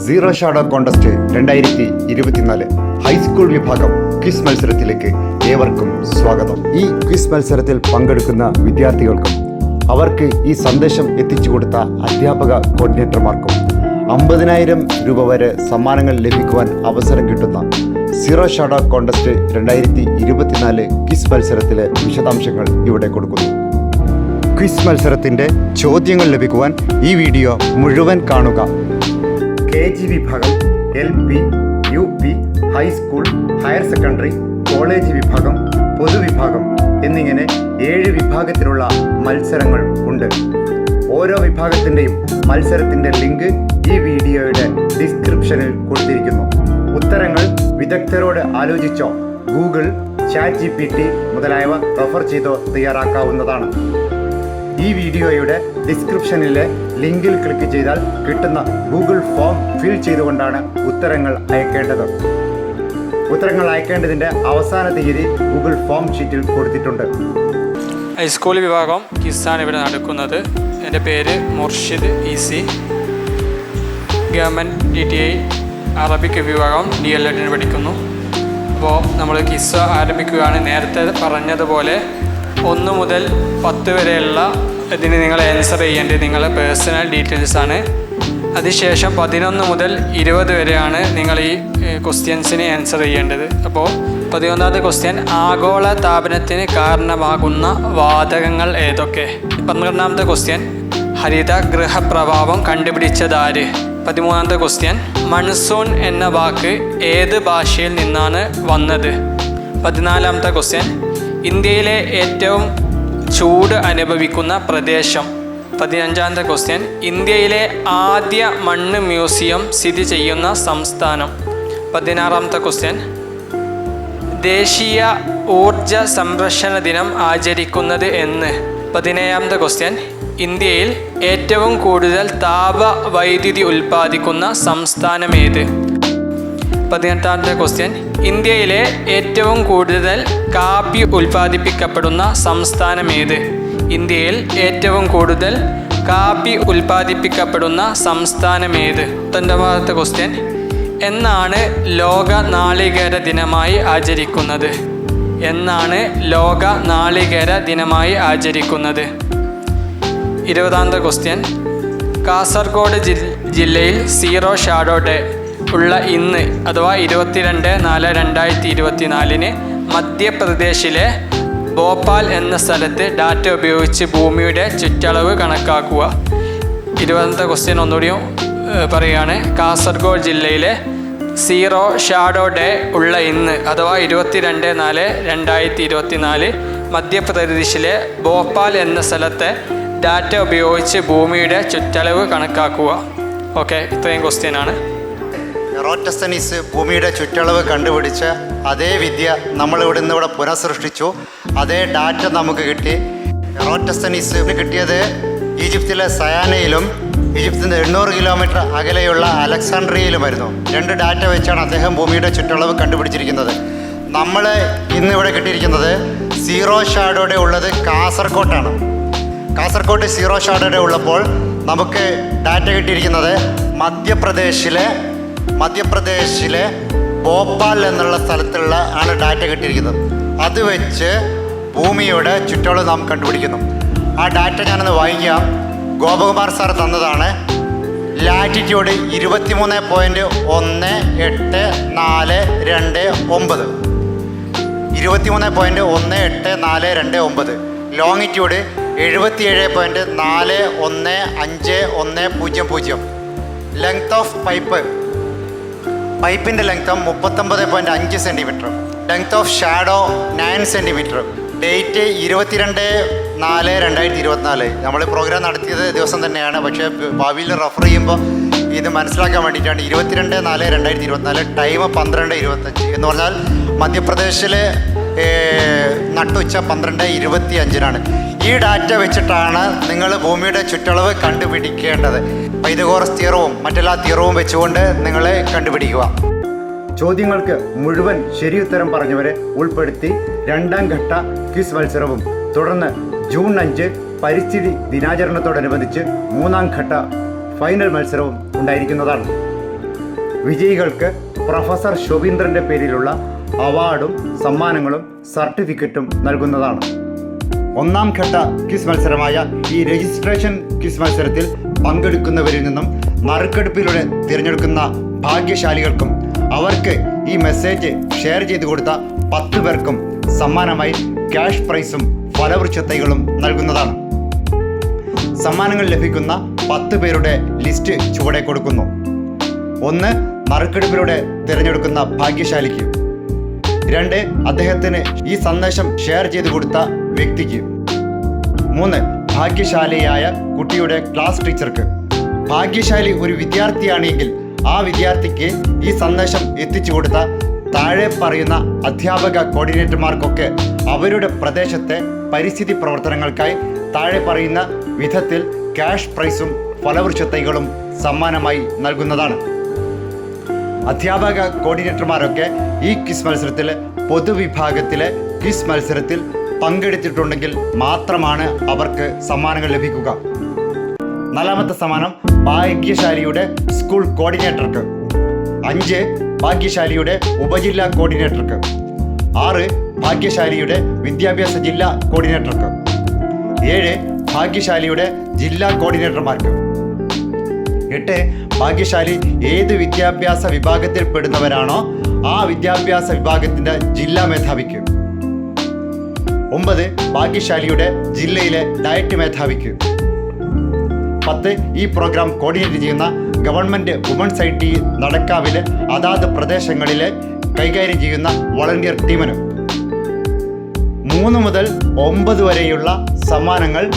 Zero shadow contest രണ്ടായിരത്തി ഇരുപത്തിനാല് high school വിഭാഗം ക്വിസ് മത്സരത്തിലേക്ക് ഏവർക്കും സ്വാഗതം. ഈ ക്വിസ് മത്സരത്തിൽ പങ്കെടുക്കുന്ന വിദ്യാർത്ഥികൾക്കും അവർക്ക് ഈ സന്ദേശം എത്തിച്ചു കൊടുത്ത അധ്യാപക കോർഡിനേറ്റർമാർക്കും അമ്പതിനായിരം രൂപ വരെ സമ്മാനങ്ങൾ ലഭിക്കുവാൻ അവസരം കിട്ടുന്ന സീറോ ഷാഡോ കോണ്ടസ്റ്റ് രണ്ടായിരത്തി ഇരുപത്തിനാല് ക്വിസ് മത്സരത്തിലെ വിശദാംശങ്ങൾ ഇവിടെ കൊടുക്കുന്നു. ക്വിസ് മത്സരത്തിന്റെ ചോദ്യങ്ങൾ ലഭിക്കുവാൻ ഈ വീഡിയോ മുഴുവൻ കാണുക. ജി വിഭാഗം L P U P high school higher secondary college വിഭാഗം പൊതുവിഭാഗം എന്നിങ്ങനെ ഏഴ് വിഭാഗത്തിലുള്ള മത്സരങ്ങൾ ഉണ്ട്. ഓരോ വിഭാഗത്തിന്റെയും മത്സരത്തിന്റെ ലിങ്ക് ഈ വീഡിയോയുടെ ഡിസ്ക്രിപ്ഷനിൽ കൊടുത്തിരിക്കുന്നു. ഉത്തരങ്ങൾ വിദഗ്ധരോട് ആലോചിച്ചോ? Google chat G P T മുതലായവ റഫർ ചെയ്തോ തയ്യാറാക്കാവുന്നതാണ്. ഈ വീഡിയോയുടെ ഡിസ്ക്രിപ്ഷനിലെ ലിങ്കിൽ ക്ലിക്ക് ചെയ്താൽ കിട്ടുന്ന ഗൂഗിൾ ഫോം ഫിൽ ചെയ്തുകൊണ്ടാണ് ഉത്തരങ്ങൾ അയക്കേണ്ടത്. ഉത്തരങ്ങൾ അയക്കേണ്ടതിന്റെ അവസാന തീയതി ഗൂഗിൾ ഫോം ഷീറ്റിൽ കൊടുത്തിട്ടുണ്ട്. ഹൈസ്കൂൾ വിഭാഗം കിസാൻ ഇവിടെ നടക്കുന്നത്. എന്റെ പേര് Murshid E C government D T I Arabic വിഭാഗം ഡി എൽ എഡിന് പഠിക്കുന്നു. അപ്പോൾ നമ്മൾ കിസ്സ ആരംഭിക്കുകയാണ്. നേരത്തെ പറഞ്ഞതുപോലെ ഒന്ന് മുതൽ പത്ത് വരെയുള്ള ഇതിന് നിങ്ങൾ ആൻസർ ചെയ്യേണ്ടത് നിങ്ങളുടെ പേഴ്സണൽ ഡീറ്റെയിൽസ് ആണ്. അതിനുശേഷം പതിനൊന്ന് മുതൽ ഇരുപത് വരെയാണ് നിങ്ങൾ ഈ ക്വസ്റ്റ്യൻസിന് ആൻസർ ചെയ്യേണ്ടത്. അപ്പോൾ പതിനൊന്നാമത്തെ ക്വസ്റ്റ്യൻ ആഗോള താപനത്തിന് കാരണമാകുന്ന വാതകങ്ങൾ ഏതൊക്കെ? പന്ത്രണ്ടാമത്തെ ക്വസ്റ്റ്യൻ ഹരിത ഗൃഹപ്രഭാവം കണ്ടുപിടിച്ചതാര് പതിമൂന്നാമത്തെ ക്വസ്റ്റ്യൻ മൺസൂൺ എന്ന വാക്ക് ഏത് ഭാഷയിൽ നിന്നാണ് വന്നത്? പതിനാലാമത്തെ ക്വസ്റ്റ്യൻ ഇന്ത്യയിലെ ഏറ്റവും ചൂട് അനുഭവിക്കുന്ന പ്രദേശം. പതിനഞ്ചാമത്തെ ക്വസ്റ്റ്യൻ ഇന്ത്യയിലെ ആദ്യ മണ്ണ് മ്യൂസിയം സ്ഥിതി ചെയ്യുന്ന സംസ്ഥാനം. പതിനാറാമത്തെ ക്വസ്റ്റ്യൻ ദേശീയ ഊർജ സംരക്ഷണ ദിനം ആചരിക്കുന്നത് എന്ന്. പതിനേഴാമത്തെ ക്വസ്റ്റ്യൻ ഇന്ത്യയിൽ ഏറ്റവും കൂടുതൽ താപ വൈദ്യുതി ഉൽപ്പാദിക്കുന്ന സംസ്ഥാനമേത് പതിനെട്ടാമത്തെ ക്വസ്റ്റ്യൻ ഇന്ത്യയിലെ ഏറ്റവും കൂടുതൽ കാപ്പി ഉൽപ്പാദിപ്പിക്കപ്പെടുന്ന സംസ്ഥാനം ഏത്? ഇന്ത്യയിൽ ഏറ്റവും കൂടുതൽ കാപ്പി ഉൽപ്പാദിപ്പിക്കപ്പെടുന്ന സംസ്ഥാനം ഏത്? പത്തൊൻപതാമത്തെ ക്വസ്റ്റ്യൻ എന്നാണ് ലോക നാളികേര ദിനമായി ആചരിക്കുന്നത്? എന്നാണ് ലോക നാളികേര ദിനമായി ആചരിക്കുന്നത്? ഇരുപതാമത്തെ ക്വസ്റ്റ്യൻ കാസർഗോഡ് ജില്ലയിൽ സീറോ ഷാഡോ ഡേ. ഉള്ള ഇന്ന് അഥവാ ഇരുപത്തിരണ്ട് നാല് രണ്ടായിരത്തി ഇരുപത്തി നാലിന് മധ്യപ്രദേശിലെ ഭോപ്പാൽ എന്ന സ്ഥലത്ത് ഡാറ്റ ഉപയോഗിച്ച് ഭൂമിയുടെ ചുറ്റളവ് കണക്കാക്കുക. ഇരുപതാമത്തെ ക്വസ്റ്റ്യൻ ഒന്നുകൂടിയും പറയുകയാണ് കാസർഗോഡ് ജില്ലയിലെ സീറോ ഷാഡോ ഡേ ഉള്ള ഇന്ന് അഥവാ ഇരുപത്തിരണ്ട് നാല് രണ്ടായിരത്തി ഇരുപത്തി നാല് മധ്യപ്രദേശിലെ ഭോപ്പാൽ എന്ന സ്ഥലത്തെ ഡാറ്റ ഉപയോഗിച്ച് ഭൂമിയുടെ ചുറ്റളവ് കണക്കാക്കുക. ഓക്കെ ഇത്രയും ക്വസ്റ്റ്യൻ ആണ് എറോറ്റസ്തനീസ് ഭൂമിയുടെ ചുറ്റളവ് കണ്ടുപിടിച്ച് അതേ വിദ്യ നമ്മൾ ഇവിടെ നിന്ന് ഇവിടെ പുനഃസൃഷ്ടിച്ചു. അതേ ഡാറ്റ നമുക്ക് കിട്ടി. എറോറ്റസ്തനീസ് കിട്ടിയത് ഈജിപ്തിലെ സയാനയിലും ഈജിപ്തിന്റെ എണ്ണൂറ് കിലോമീറ്റർ അകലെയുള്ള അലക്സാണ്ട്രിയയിലുമായിരുന്നു. രണ്ട് ഡാറ്റ വെച്ചാണ് അദ്ദേഹം ഭൂമിയുടെ ചുറ്റളവ് കണ്ടുപിടിച്ചിരിക്കുന്നത്. നമ്മൾ ഇന്നിവിടെ കിട്ടിയിരിക്കുന്നത് സീറോ ഷാഡോടെ ഉള്ളത് കാസർകോട്ടാണ്. കാസർകോട്ട് സീറോ ഷാഡോടെ ഉള്ളപ്പോൾ നമുക്ക് ഡാറ്റ കിട്ടിയിരിക്കുന്നത് മധ്യപ്രദേശിലെ മധ്യപ്രദേശിലെ ഭോപ്പാൽ എന്നുള്ള സ്ഥലത്തുള്ള ആണ് ഡാറ്റ കിട്ടിയിരിക്കുന്നത്. അത് വെച്ച് ഭൂമിയുടെ ചുറ്റളവ് നാം കണ്ടുപിടിക്കുന്നു. ആ ഡാറ്റ ഞാനൊന്ന് വായിക്കാം. ഗോപകുമാർ സാർ തന്നതാണ്. ലാറ്റിറ്റ്യൂഡ് ഇരുപത്തിമൂന്ന് പോയിന്റ് ഒന്ന് എട്ട് നാല് രണ്ട് ഒമ്പത്. ഇരുപത്തിമൂന്ന് പോയിന്റ് ഒന്ന് എട്ട് നാല് രണ്ട് ഒമ്പത്. ലോങ്ങിറ്റ്യൂഡ് എഴുപത്തിയേഴ് പോയിന്റ് നാല് ഒന്ന് അഞ്ച് ഒന്ന് പൂജ്യം പൂജ്യം. ലെങ്ത് ഓഫ് പൈപ്പ് പൈപ്പിന്റെ ലെങ്ത് മുപ്പത്തൊമ്പത് പോയിന്റ് അഞ്ച് centimetre length of shadow nine centimetre date ഇരുപത്തിരണ്ട് നാല് രണ്ടായിരത്തി ഇരുപത്തിനാല് നമ്മൾ പ്രോഗ്രാം നടത്തിയത് ദിവസം തന്നെയാണ്. പക്ഷേ ഭാവിയിൽ റെഫർ ചെയ്യുമ്പോൾ ഇത് മനസ്സിലാക്കാൻ വേണ്ടിയിട്ടാണ് ഇരുപത്തിരണ്ട് നാല് രണ്ടായിരത്തി ഇരുപത്തിനാല് ടൈം പന്ത്രണ്ട് ഇരുപത്തഞ്ച് എന്ന് പറഞ്ഞാൽ മധ്യപ്രദേശിൽ നട്ടുച്ച പന്ത്രണ്ട് ഇരുപത്തി അഞ്ചിനാണ് ഈ ഡാറ്റ വെച്ചിട്ടാണ് നിങ്ങൾ ഭൂമിയുടെ ചുറ്റളവ് കണ്ടുപിടിക്കേണ്ടത്. പൈതകോറസ് തീറവും മറ്റെല്ലാ തീറവും വെച്ചുകൊണ്ട് നിങ്ങളെ കണ്ടുപിടിക്കുക. ചോദ്യങ്ങൾക്ക് മുഴുവൻ ശരിയുത്തരം പറഞ്ഞവരെ ഉൾപ്പെടുത്തി രണ്ടാം ഘട്ട ക്വിസ് മത്സരവും തുടർന്ന് ജൂൺ അഞ്ച് പരിസ്ഥിതി ദിനാചരണത്തോടനുബന്ധിച്ച് മൂന്നാം ഘട്ട ഫൈനൽ മത്സരവും ഉണ്ടായിരിക്കുന്നതാണ്. വിജയികൾക്ക് പ്രൊഫസർ ശോഭീന്ദ്രന്റെ പേരിലുള്ള അവാർഡും സമ്മാനങ്ങളും സർട്ടിഫിക്കറ്റും നൽകുന്നതാണ്. ഒന്നാം ഘട്ട ക്വിസ് മത്സരമായ ഈ രജിസ്ട്രേഷൻ ക്വിസ് മത്സരത്തിൽ പങ്കെടുക്കുന്നവരിൽ നിന്നും നറുക്കെടുപ്പിലൂടെ തിരഞ്ഞെടുക്കുന്ന ഭാഗ്യശാലികൾക്കും അവർക്ക് ഈ മെസ്സേജ് ഷെയർ ചെയ്തു കൊടുത്ത പത്ത് പേർക്കും സമ്മാനമായി ക്യാഷ് പ്രൈസും ഫലവൃക്ഷത്തൈകളും നൽകുന്നതാണ്. സമ്മാനങ്ങൾ ലഭിക്കുന്ന പത്ത് പേരുടെ ലിസ്റ്റ് ചുവടെ കൊടുക്കുന്നു. ഒന്ന് നറുക്കെടുപ്പിലൂടെ തിരഞ്ഞെടുക്കുന്ന ഭാഗ്യശാലിക്ക്. രണ്ട് അദ്ദേഹത്തിന് ഈ സന്ദേശം ഷെയർ ചെയ്തു കൊടുത്ത വ്യക്തിക്ക്. മൂന്ന് ഭാഗ്യശാലിയായ കുട്ടിയുടെ ക്ലാസ് ടീച്ചർക്ക് ഭാഗ്യശാലി ഒരു വിദ്യാർത്ഥിയാണെങ്കിൽ ആ വിദ്യാർത്ഥിക്ക് ഈ സന്ദേശം എത്തിച്ചു കൊടുത്ത താഴെ പറയുന്ന അധ്യാപക കോർഡിനേറ്റർമാർക്കൊക്കെ അവരുടെ പ്രദേശത്തെ പരിസ്ഥിതി പ്രവർത്തനങ്ങൾക്കായി താഴെ പറയുന്ന വിധത്തിൽ ക്യാഷ് പ്രൈസും ഫലവൃക്ഷത്തൈകളും സമ്മാനമായി നൽകുന്നതാണ്. അധ്യാപക കോർഡിനേറ്റർമാരൊക്കെ ഈ ക്വിസ് മത്സരത്തിൽ പൊതുവിഭാഗത്തിലെ ക്വിസ് മത്സരത്തിൽ പങ്കെടുത്തിട്ടുണ്ടെങ്കിൽ മാത്രമാണ് അവർക്ക് സമ്മാനങ്ങൾ ലഭിക്കുക. നാലാമത്തെ സമ്മാനം ഭാഗ്യശാലിയുടെ സ്കൂൾ കോർഡിനേറ്റർക്ക്. അഞ്ച് ഭാഗ്യശാലിയുടെ ഉപജില്ലാ കോർഡിനേറ്റർക്ക്. ആറ് ഭാഗ്യശാലിയുടെ വിദ്യാഭ്യാസ ജില്ലാ കോർഡിനേറ്റർക്ക്. ഏഴ് ഭാഗ്യശാലിയുടെ ജില്ലാ കോർഡിനേറ്റർമാർക്ക്. എട്ട് ഭാഗ്യശാലി ഏത് വിദ്യാഭ്യാസ വിഭാഗത്തിൽ പെടുന്നവരാണോ ആ വിദ്യാഭ്യാസ വിഭാഗത്തിന്റെ ജില്ലാ മേധാവിക്ക്. ഒമ്പത് ഭാഗ്യശാലിയുടെ ജില്ലയിലെ ഡയറ്റ് മേധാവിക്ക്. പത്ത് ഈ പ്രോഗ്രാം കോർഡിനേറ്റ് ചെയ്യുന്ന ഗവൺമെന്റ് വുമൺസ് ഐ ടി നടക്കാവിലെ അതാത് പ്രദേശങ്ങളിലെ കൈകാര്യം ചെയ്യുന്ന വളണ്ടിയർ ടീമിനും. മൂന്ന് മുതൽ ഒമ്പത് വരെയുള്ള സമ്മാനങ്ങൾ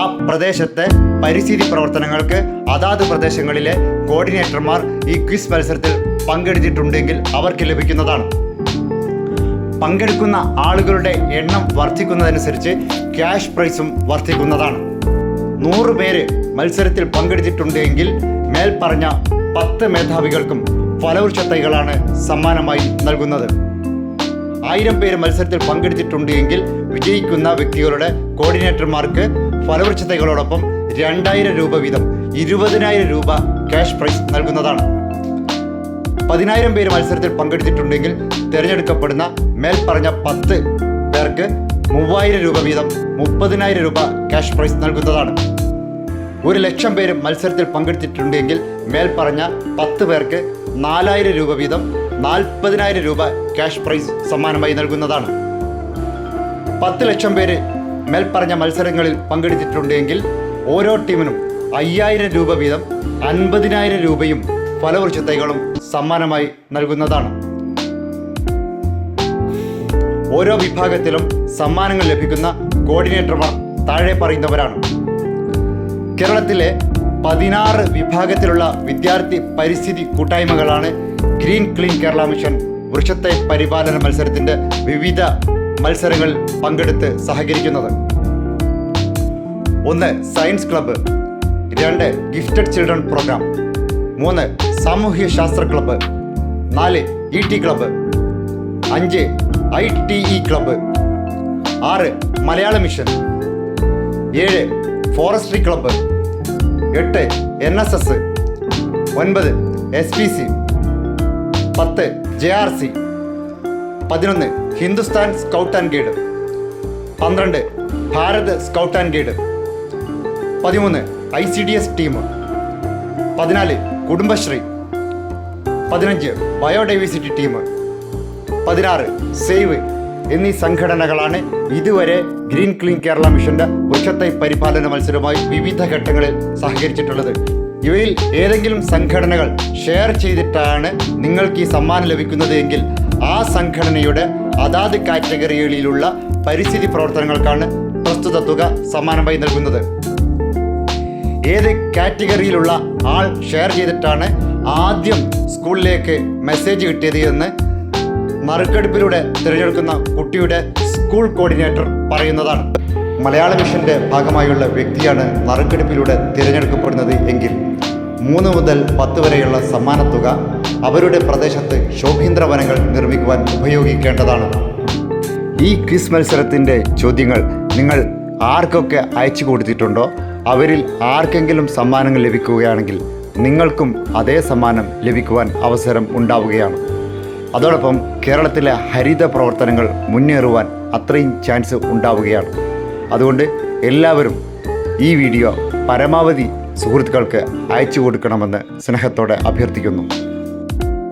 ആ പ്രദേശത്തെ പരിസ്ഥിതി പ്രവർത്തനങ്ങൾക്ക് അതാത് പ്രദേശങ്ങളിലെ കോർഡിനേറ്റർമാർ ഈ ക്വിസ് മത്സരത്തിൽ പങ്കെടുത്തിട്ടുണ്ടെങ്കിൽ അവർക്ക് ലഭിക്കുന്നതാണ്. പങ്കെടുക്കുന്ന ആളുകളുടെ എണ്ണം വർദ്ധിക്കുന്നതനുസരിച്ച് ക്യാഷ് പ്രൈസും വർദ്ധിക്കുന്നതാണ്. നൂറ് പേര് മത്സരത്തിൽ പങ്കെടുത്തിട്ടുണ്ടെങ്കിൽ മേൽപ്പറഞ്ഞ പത്ത് മേധാവികൾക്കും ഫലവൃക്ഷ തൈകളാണ് സമ്മാനമായി നൽകുന്നത്. ആയിരം പേര് മത്സരത്തിൽ പങ്കെടുത്തിട്ടുണ്ടെങ്കിൽ വിജയിക്കുന്ന വ്യക്തികളുടെ കോർഡിനേറ്റർമാർക്ക് ഫലവൃക്ഷ തൈകളോടൊപ്പം രണ്ടായിരം രൂപ വീതം ഇരുപതിനായിരം രൂപ ക്യാഷ് പ്രൈസ് നൽകുന്നതാണ്. പതിനായിരം പേര് മത്സരത്തിൽ പങ്കെടുത്തിട്ടുണ്ടെങ്കിൽ തിരഞ്ഞെടുക്കപ്പെടുന്ന മേൽപ്പറഞ്ഞ പത്ത് പേർക്ക് മൂവായിരം രൂപ വീതം മുപ്പതിനായിരം രൂപ ക്യാഷ് പ്രൈസ് നൽകുന്നതാണ്. ഒരു ലക്ഷം പേര് മത്സരത്തിൽ പങ്കെടുത്തിട്ടുണ്ടെങ്കിൽ മേൽപ്പറഞ്ഞ പത്ത് പേർക്ക് നാലായിരം രൂപ വീതം നാൽപ്പതിനായിരം രൂപ ക്യാഷ് പ്രൈസ് സമ്മാനമായി നൽകുന്നതാണ്. പത്ത് ലക്ഷം പേര് മേൽപ്പറഞ്ഞ മത്സരങ്ങളിൽ പങ്കെടുത്തിട്ടുണ്ടെങ്കിൽ ഓരോ ടീമിനും അയ്യായിരം രൂപ വീതം അൻപതിനായിരം രൂപയും ഫലവൃക്ഷ തൈകളും സമ്മാനമായി നൽകുന്നതാണ്. ഓരോ വിഭാഗത്തിലും സമ്മാനങ്ങൾ ലഭിക്കുന്ന കോർഡിനേറ്റർമാർ താഴെ പറയുന്നവരാണ്. കേരളത്തിലെ പതിനാറ് വിഭാഗത്തിലുള്ള വിദ്യാർത്ഥി പരിസ്ഥിതി കൂട്ടായ്മകളാണ് ഗ്രീൻ ക്ലീൻ കേരള മിഷൻ വൃക്ഷത്തെ പരിപാലന മത്സരത്തിന്റെ വിവിധ മത്സരങ്ങളിൽ പങ്കെടുത്ത് സഹകരിക്കുന്നത്. ഒന്ന് സയൻസ് ക്ലബ്ബ് രണ്ട് ഗിഫ്റ്റഡ് ചിൽഡ്രൻ പ്രോഗ്രാം മൂന്ന് സാമൂഹ്യ ശാസ്ത്ര ക്ലബ്ബ് നാല് ഇ ടി ക്ലബ്ബ് അഞ്ച് ഐ ടി ഇ ക്ലബ്ബ് ആറ് മലയാള മിഷൻ ഏഴ് ഫോറസ്ട്രി ക്ലബ്ബ് എട്ട് എൻ എസ് എസ് ഒൻപത് എസ് പി സി പത്ത് ജെ ആർ സി പതിനൊന്ന് ഹിന്ദുസ്ഥാൻ സ്കൗട്ട് ആൻഡ് ഗൈഡ് പന്ത്രണ്ട് ഭാരത് സ്കൗട്ട് ആൻഡ് ഗൈഡ് പതിമൂന്ന് I C D S team. പതിനാല് കുടുംബശ്രീ. പതിനഞ്ച് ബയോഡൈവേഴ്സിറ്റി ടീം. പതിനാറ് സേവ് എന്നീ സംഘടനകളാണ് ഇതുവരെ ഗ്രീൻ ക്ലീൻ കേരള മിഷന്റെ വൃക്ഷത്തൈ പരിപാലന മത്സരവുമായി വിവിധ ഘട്ടങ്ങളിൽ സഹകരിച്ചിട്ടുള്ളത്. ഇവയിൽ ഏതെങ്കിലും സംഘടനകൾ ഷെയർ ചെയ്തിട്ടാണ് നിങ്ങൾക്ക് ഈ സമ്മാനം ലഭിക്കുന്നത് എങ്കിൽ ആ സംഘടനയുടെ അതാത് കാറ്റഗറികളിലുള്ള പരിസ്ഥിതി പ്രവർത്തനങ്ങൾക്കാണ് പ്രസ്തുത തുക സമ്മാനമായി നൽകുന്നത്. ഏത് കാറ്റഗറിയിലുള്ള ആൾ ഷെയർ ചെയ്തിട്ടാണ് ആദ്യം സ്കൂളിലേക്ക് മെസ്സേജ് കിട്ടിയത് എന്ന് മറുക്കെടുപ്പിലൂടെ തിരഞ്ഞെടുക്കുന്ന കുട്ടിയുടെ സ്കൂൾ കോർഡിനേറ്റർ പറയുന്നതാണ്. മലയാള മിഷന്റെ ഭാഗമായുള്ള വ്യക്തിയാണ് നറുക്കെടുപ്പിലൂടെ തിരഞ്ഞെടുക്കപ്പെടുന്നത് എങ്കിൽ മൂന്ന് മുതൽ പത്ത് വരെയുള്ള സമ്മാനത്തുക അവരുടെ പ്രദേശത്ത് ശോഭീന്ദ്ര വനങ്ങൾ നിർമ്മിക്കുവാൻ ഉപയോഗിക്കേണ്ടതാണ്. ഈ ക്വിസ് മത്സരത്തിന്റെ ചോദ്യങ്ങൾ നിങ്ങൾ ആർക്കൊക്കെ അയച്ചു കൊടുത്തിട്ടുണ്ടോ? അവരിൽ ആർക്കെങ്കിലും സമ്മാനങ്ങൾ ലഭിക്കുകയാണെങ്കിൽ നിങ്ങൾക്കും അതേ സമ്മാനം ലഭിക്കുവാൻ അവസരം ഉണ്ടാവുകയാണ്. അതോടൊപ്പം കേരളത്തിലെ ഹരിത പ്രവർത്തനങ്ങൾ മുന്നേറുവാൻ അത്രയും ചാൻസ് ഉണ്ടാവുകയാണ്. അതുകൊണ്ട് എല്ലാവരും ഈ വീഡിയോ പരമാവധി സുഹൃത്തുക്കൾക്ക് അയച്ചു കൊടുക്കണമെന്ന് സ്നേഹത്തോടെ അഭ്യർത്ഥിക്കുന്നു.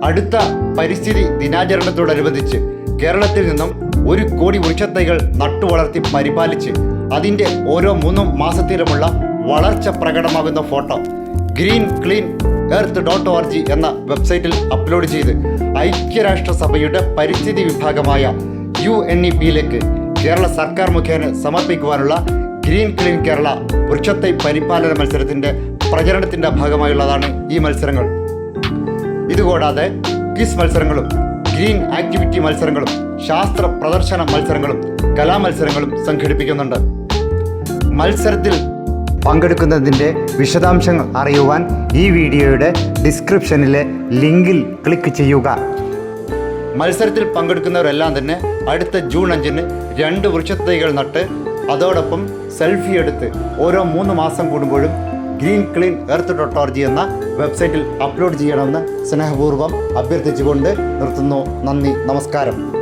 അടുത്ത പരിസ്ഥിതി ദിനാചരണത്തോടനുബന്ധിച്ച് കേരളത്തിൽ നിന്നും ഒരു കോടി വൃക്ഷത്തൈകൾ നട്ടുവളർത്തി പരിപാലിച്ച് അതിന്റെ ഓരോ മൂന്നും മാസത്തിലുമുള്ള വളർച്ച പ്രകടമാകുന്ന photo green clean earth dot O ജി എന്ന വെബ്സൈറ്റിൽ അപ്ലോഡ് ചെയ്ത് ഐക്യരാഷ്ട്രസഭയുടെ പരിസ്ഥിതി വിഭാഗമായ യു എൻ ഇ പിയിലേക്ക് കേരള സർക്കാർ മുഖേന സമർപ്പിക്കുവാനുള്ള ഗ്രീൻ ക്ലീൻ കേരള വൃക്ഷത്തെ പരിപാലന മത്സരത്തിന്റെ പ്രചരണത്തിന്റെ ഭാഗമായുള്ളതാണ് ഈ മത്സരങ്ങൾ. ഇതുകൂടാതെ ക്വിസ് മത്സരങ്ങളും ഗ്രീൻ ആക്ടിവിറ്റി മത്സരങ്ങളും ശാസ്ത്ര പ്രദർശന മത്സരങ്ങളും കലാമത്സരങ്ങളും സംഘടിപ്പിക്കുന്നുണ്ട്. മത്സരത്തിൽ പങ്കെടുക്കുന്നതിന്റെ വിശദാംശങ്ങൾ അറിയുവാൻ ഈ വീഡിയോയുടെ ഡിസ്ക്രിപ്ഷനിലെ ലിങ്കിൽ ക്ലിക്ക് ചെയ്യുക. മത്സരത്തിൽ പങ്കെടുക്കുന്നവരെല്ലാം തന്നെ അടുത്ത ജൂൺ അഞ്ചിന് രണ്ട് വൃക്ഷത്തൈകൾ നട്ട് അതോടൊപ്പം സെൽഫി എടുത്ത് ഓരോ മൂന്ന് മാസം കൂടുമ്പോഴും green clean earth dot org എന്ന വെബ്സൈറ്റിൽ അപ്ലോഡ് ചെയ്യണമെന്ന് സ്നേഹപൂർവം അഭ്യർത്ഥിച്ചുകൊണ്ട് നിർത്തുന്നു. നന്ദി നമസ്കാരം.